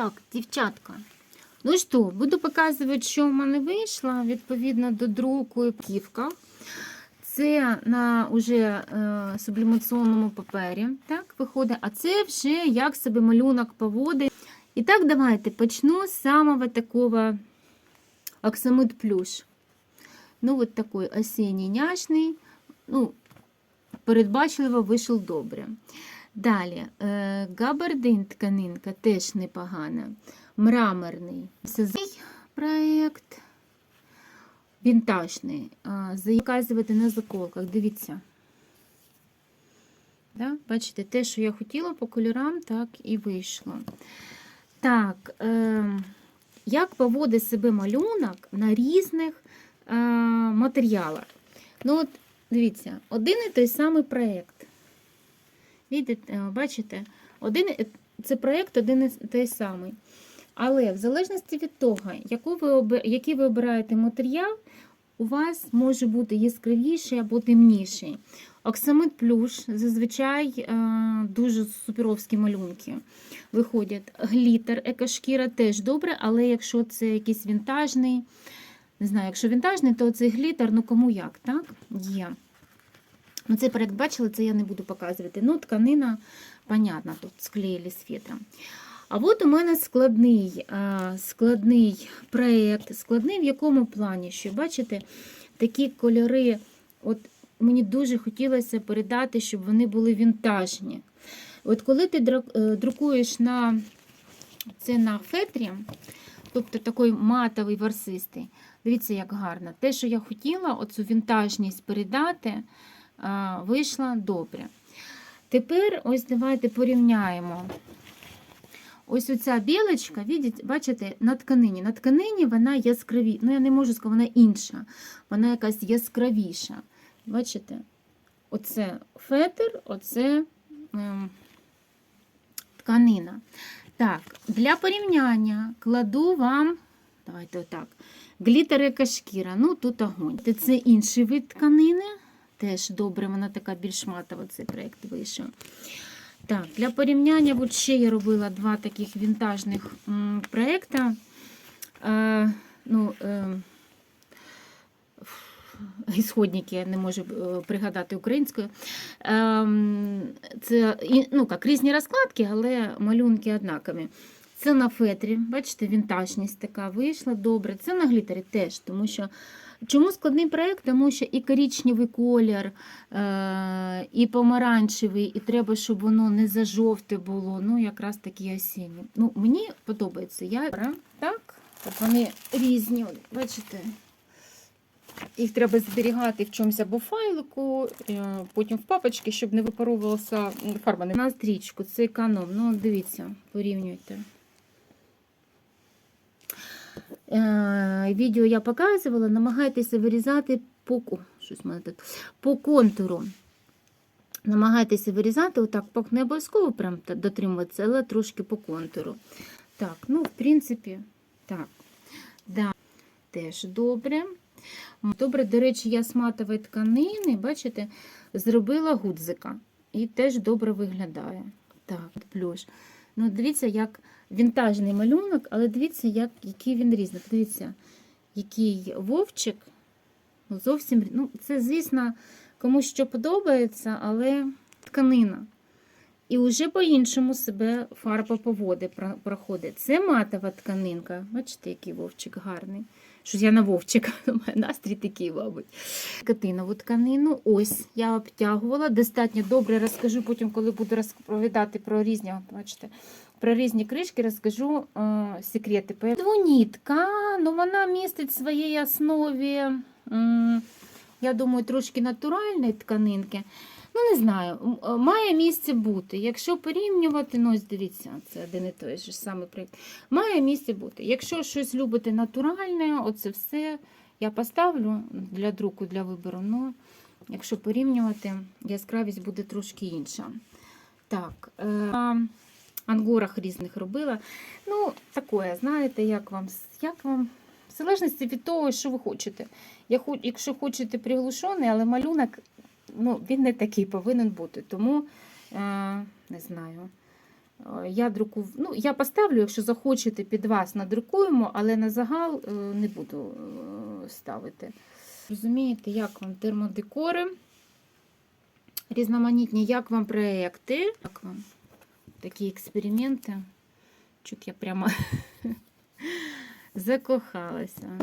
Так, дівчатка. Ну що, буду показувати, що в мене вийшло відповідно до друку і ківка. Це на уже е, сублімаційному папері. Так, виходить. А це вже як себе малюнок поводить. І так, давайте почну з самого такого оксамит плюш. Ну, вот такой осінній няшний. Ну, передбачливо вийшов добре. Далі, е, габардин тканинка теж непогана. Мраморний. Це цей проєкт. Вінтажний. Заказувати на заколках. Дивіться. Да? Бачите, те, що я хотіла по кольорам, так і вийшло. Так, е, як поводить себе малюнок на різних е, матеріалах? Ну, от, дивіться, один і той самий проєкт. Е, бачите, один, це проєкт один і той самий. Але в залежності від того, яку ви, який ви обираєте матеріал, у вас може бути яскравіший або темніший. Оксамит плюш зазвичай е, дуже суперовські малюнки виходять. Глітер, екошкіра теж добре, але якщо це якийсь вінтажний, не знаю, якщо вінтажний, то цей глітер, ну кому як, так? Є. Ну, цей проєкт бачили, це я не буду показувати. Ну, тканина, понятно, тут склеїли з фетром. А от у мене складний, складний проєкт, складний в якому плані, що бачите, такі кольори, от мені дуже хотілося передати, щоб вони були вінтажні. От коли ти е, друкуєш на це на фетрі, тобто такий матовий ворсистий, дивіться, як гарно. Те, що я хотіла, оцю вінтажність передати, а, вийшло добре. Тепер ось давайте порівняємо. Ось оця білочка, бачите, на тканині. На тканині вона яскраві. Ну, я не можу сказати, вона інша. Вона якась яскравіша. Бачите? Оце фетр, оце ем, тканина. Так, для порівняння кладу вам, давайте отак, глітер шкіра. Ну, тут огонь. Це інший вид тканини. Теж добре, вона така більш матова, цей проєкт вийшов. Так, для порівняння, от ще я робила два таких вінтажних проєкта. Е, ну, е, ісходники, я не можу е, пригадати українською. Ем, Це ну, як, різні розкладки, але малюнки однакові. Це на фетрі, бачите, вінтажність така вийшла добре. Це на глітері теж, тому що Чому складний проєкт? Тому що і коричневий колір, е, і помаранчевий, і треба, щоб воно не зажовте було. Ну, якраз такі осінні. Ну, мені подобається. Я так, от вони різні, бачите. Їх треба зберігати в чомусь або файлику, е, потім в папочки, щоб не випаровувалася фарба. На стрічку, це економ. Ну, дивіться, порівнюйте. Е, Відео я показувала, намагайтеся вирізати по, щось мене тут, по контуру. Намагайтеся вирізати, отак, не обов'язково прям дотримуватися, але трошки по контуру. Так, ну, в принципі, так. Да. Теж добре. Добре, до речі, я з матової тканини, бачите, зробила гудзика. І теж добре виглядає. Так, плюш. Ну, дивіться, як вінтажний малюнок, але дивіться, як, який він різний. Дивіться, який вовчик. Ну, зовсім, ну, це, звісно, комусь що подобається, але тканина. І вже по-іншому себе фарба поводи про- проходить. Це матова тканинка. Бачите, який вовчик гарний. Щось я на вовчика, у настрій такий, мабуть. Катинову тканину. Ось я обтягувала. Достатньо добре розкажу потім, коли буду розповідати про різні, бачите, про різні кришки, розкажу е, секрети. Двонітка, ну вона містить в своїй основі, м, я думаю, трошки натуральної тканинки. Ну, не знаю, е, має місце бути. Якщо порівнювати, ну ось дивіться, це один і той же самий проєкт. Має місце бути. Якщо щось любите натуральне, оце все я поставлю для друку, для вибору. Ну, якщо порівнювати, яскравість буде трошки інша. Так, е, ангорах різних робила. Ну, таке, знаєте, як вам, як вам. В залежності від того, що ви хочете. Я Якщо хочете приглушений, але малюнок ну, він не такий повинен бути. Тому, е, не знаю, Е, Я друку... ну, я поставлю, якщо захочете під вас, надрукуємо, але на загал е, не буду ставити. Розумієте, як вам термодекори? Різноманітні, як вам проекти? Як вам такі експерименти? Чуть я прямо закохалася.